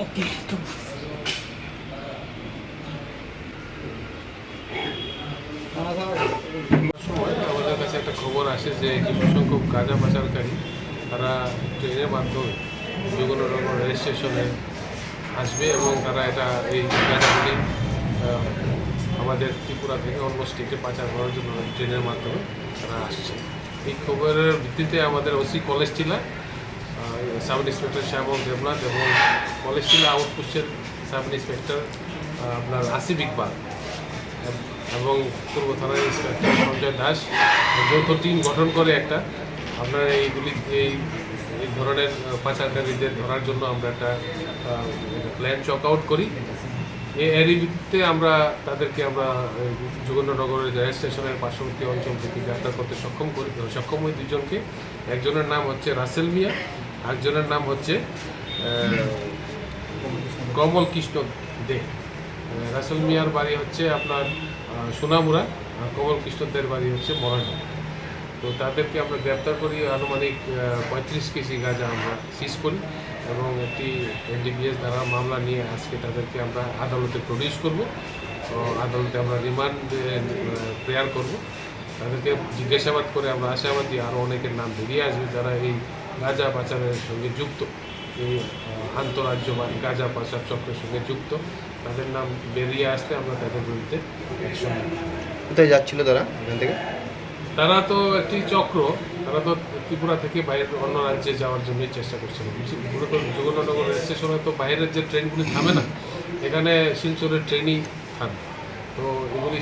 ওকে তো সময় আমাদের কাছে একটা খবর আসে যে কিছু সংখ্যক গাঁজা পাচারকারী, তারা ট্রেনের মাধ্যমে বিভিন্ন রকম রেল স্টেশনে আসবে এবং তারা এটা, এই গাঁজাগুলি আমাদের ত্রিপুরা থেকে অন্য স্টেটে পাচার করার জন্য ট্রেনের মাধ্যমে তারা আসছে। এই খবরের ভিত্তিতে আমাদের OC college Tila sub inspector Shyamal Debnath এবং কলেজ টিলা আউটপোস্টের সাব ইন্সপেক্টর আপনার আসিফ ইকবাল এবং পূর্ব থানার ইন্সপেক্টর সঞ্জয় দাস। যৌথ টিম গঠন করে একটা, আপনার এইগুলি এই এই ধরনের পাচারকারীদের ধরার জন্য আমরা একটা প্ল্যান চক আউট করি। এরই ভিত্তিতে আমরা তাদেরকে আমরা যোগেন্দ্রনগরের রেল স্টেশনের পার্শ্ববর্তী অঞ্চল থেকে গ্রেপ্তার করতে সক্ষম করি। সক্ষম হই দুজনকে। একজনের নাম হচ্ছে রাসেল মিয়া আরেকজনের নাম হচ্ছে কমল কৃষ্ণ দে। রাসেল মিয়ার বাড়ি হচ্ছে আপনার আহ, সোনামুড়া আর কমল কৃষ্ণদের বাড়ি হচ্ছে মরানা তো তাদেরকে আমরা গ্রেপ্তার করি আনুমানিক পঁয়ত্রিশ কেজি গাঁজা আমরা সিজ করি এবং একটি এনডিপিএস দ্বারা মামলা নিয়ে আজকে তাদেরকে আমরা আদালতে প্রডিউস করব। আদালতে আমরা রিমান্ড প্রেয়ার করব। তাদেরকে জিজ্ঞাসাবাদ করে আমরা আশাবাদী আরও অনেকের নাম বেরিয়ে আসবে যারা এই গাঁজা পাচারের সঙ্গে যুক্ত। এই আন্তঃরাজ্য বা গাঁজা পাচার চক্রের সঙ্গে যুক্ত। তাদের নাম বেরিয়ে আসতে আমরা তাদের বিরুদ্ধে অ্যাকশন কোথায় যাচ্ছিল তারা? এখান থেকে? তারা তো একটি চক্র। তারা তো ত্রিপুরা থেকে বাইরের অন্য রাজ্যে যাওয়ার জন্যই চেষ্টা করছিল। মূলত যোগনগর রেল স্টেশনে তো বাইরের যে ট্রেনগুলি থামে না এখানে শিলচরের ট্রেনই থামে। তো এগুলি